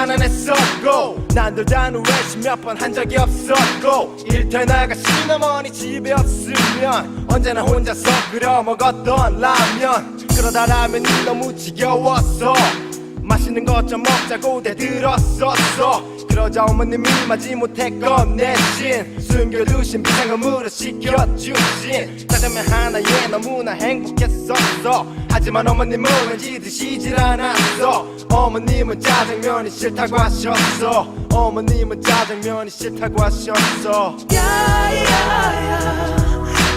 우리 집은 가난했었고 난들 단우회식 몇번 한 적이 없었고 일터 나가 시어머니 집에 없으면 언제나 혼자서 끓여 먹었던 라면. 그러다 라면이 너무 지겨웠어. 맛있는 것 좀 먹자고 대들었었어. 그러자 어머님이 마지못해 꺼내신 숨겨두신 비상금으로 시켜주신 짜장면 하나에 너무나 행복했었어 하지만 어머님은 왠지 드시질 않았어. 어머님은 짜장면이 싫다고 하셨어. 어머님은 짜장면이 싫다고 하셨어. 야야야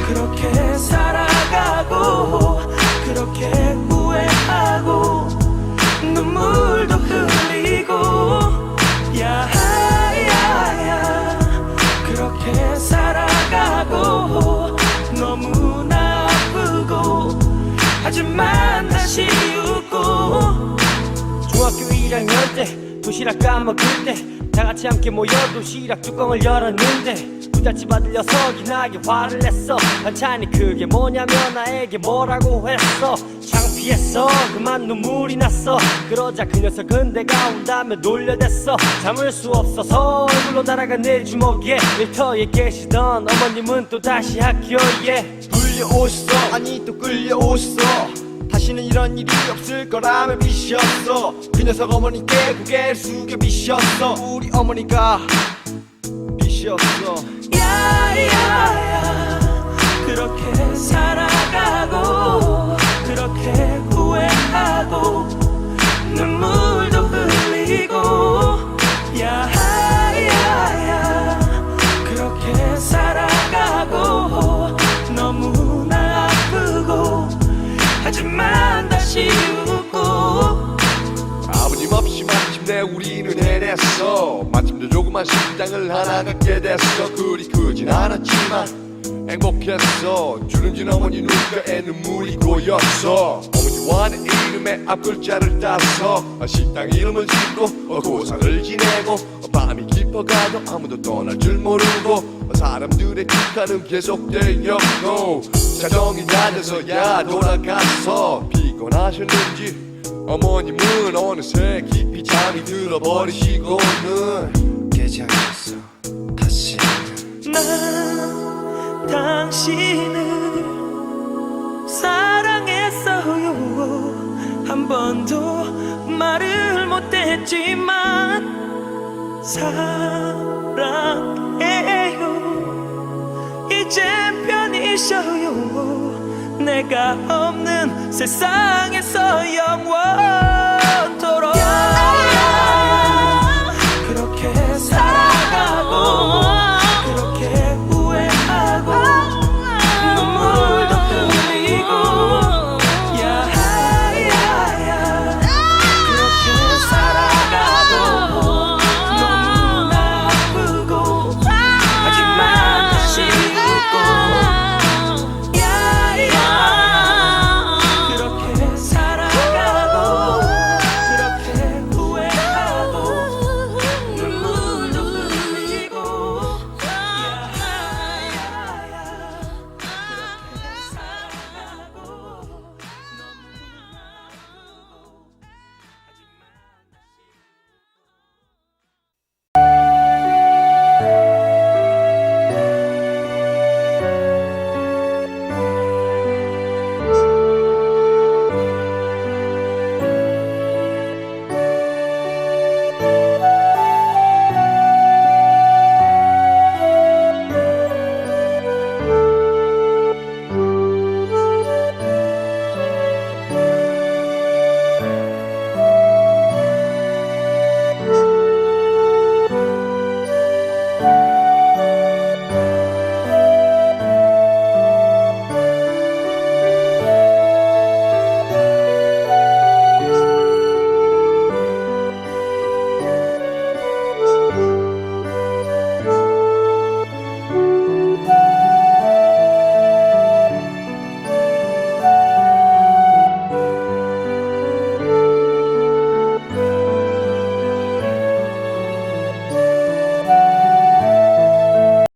그렇게 살아가고 그렇게 후회하고 눈물도 흘리고 야야야 그렇게 살아가고 하지만 다시 웃고 중학교 1학년 때 도시락 까먹을 때 다 같이 함께 모여 도시락 뚜껑을 열었는데 부잣집 아들 녀석이 나게 화를 냈어. 반찬이 그게 뭐냐며 나에게 뭐라고 했어. 창피했어. 그만 눈물이 났어. 그러자 그 녀석은 내가 온다며 놀려댔어. 참을 수 없어서 얼굴로 날아간 내 주먹에 일터에 계시던 어머님은 또다시 학교에 불려오셨어. 아니 또 끌려오셨어. 다시는 이런 일이 없을 거라며 비셨어. 그 녀석 어머니께 고개를 숙여 비셨어. 우리 어머니가 비셨어. 야야야. 그렇게 살 해냈어 마침내 조그만 식당을 하나 갖게 됐어. 그리 크진 않았지만 행복했어. 주름진 어머니 눈가에 눈물이 고였어. 어머니와 내 이름의 앞글자를 따서 식당 이름을 짓고 고상을 지내고 밤이 깊어가도 아무도 떠날 줄 모르고 사람들의 축하는 계속되었고 자정이 낮아서야 돌아가서 피곤하셨는지 어머님은 어느새 깊이 잠이 들어버리시고는 깨지않겠어 다시는 난 당신을 사랑했어요. 한 번도 말을 못했지만 사랑해요. 이젠 편히 쉬어요 내가 없는 세상에서 영원토록